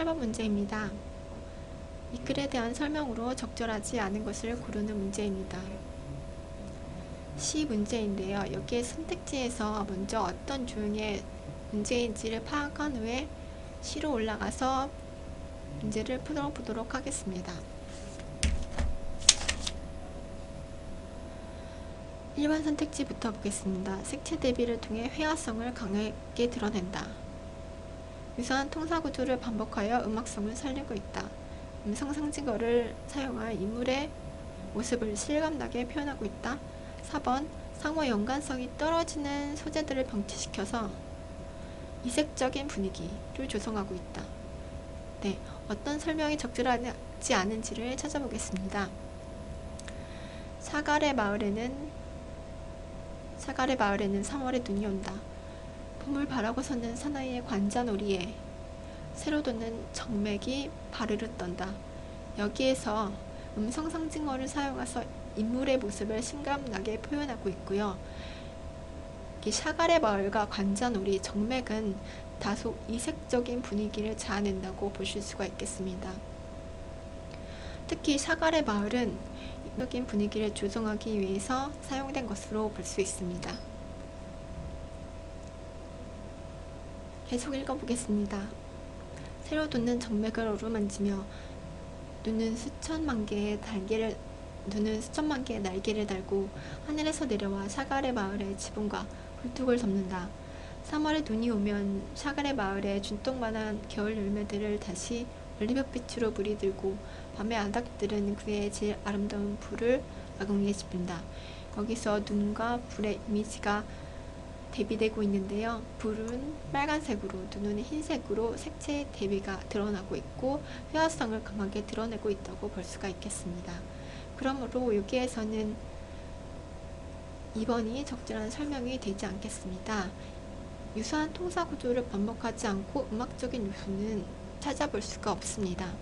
8번 문제입니다. 이 글에 대한 설명으로 적절하지 않은 것을 고르는 문제입니다. 시 문제인데요. 여기에 선택지에서 먼저 어떤 조형의 문제인지를 파악한 후에 시로 올라가서 문제를 풀어보도록 하겠습니다. 1번 선택지부터 보겠습니다. 색채 대비를 통해 회화성을 강하게 드러낸다. 유사한 통사 구조를 반복하여 음악성을 살리고 있다. 음성 상징어를 사용하여 인물의 모습을 실감나게 표현하고 있다. 4번 상호 연관성이 떨어지는 소재들을 병치시켜서 이색적인 분위기를 조성하고 있다. 네, 어떤 설명이 적절하지 않은지를 찾아보겠습니다. 사갈의 마을에는 사갈의 마을에는 3월에 눈이 온다. 봄을 바라고 섰는 사나이의 관자놀이에 새로 돋는 정맥이 바르르 떤다. 여기에서 음성 상징어를 사용해서 인물의 모습을 실감나게 표현하고 있고요. 이 샤갈의 마을과 관자놀이, 정맥은 다소 이색적인 분위기를 자아낸다고 보실 수가 있겠습니다. 특히 샤갈의 마을은 이적인 분위기를 조성하기 위해서 사용된 것으로 볼 수 있습니다. 계속 읽어보겠습니다. 새로 돋는 정맥을 어루만지며 눈은 수천만 개의 날개를 눈은 수천만 개의 날개를 달고 하늘에서 내려와 샤갈의 마을의 지붕과 굴뚝을 덮는다. 3월에 눈이 오면 샤갈의 마을에 준똥만한 겨울 열매들을 다시 올리브빛으로 물이 들고 밤의 아닥들은 그의 제일 아름다운 불을 아궁이에 집힌다. 거기서 눈과 불의 이미지가 대비되고 있는데요. 불은 빨간색으로, 눈은 흰색으로 색채의 대비가 드러나고 있고 회화성을 강하게 드러내고 있다고 볼 수가 있겠습니다. 그러므로 여기에서는 2번이 적절한 설명이 되지 않겠습니다. 유사한 통사 구조를 반복하지 않고 음악적인 요소는 찾아볼 수가 없습니다.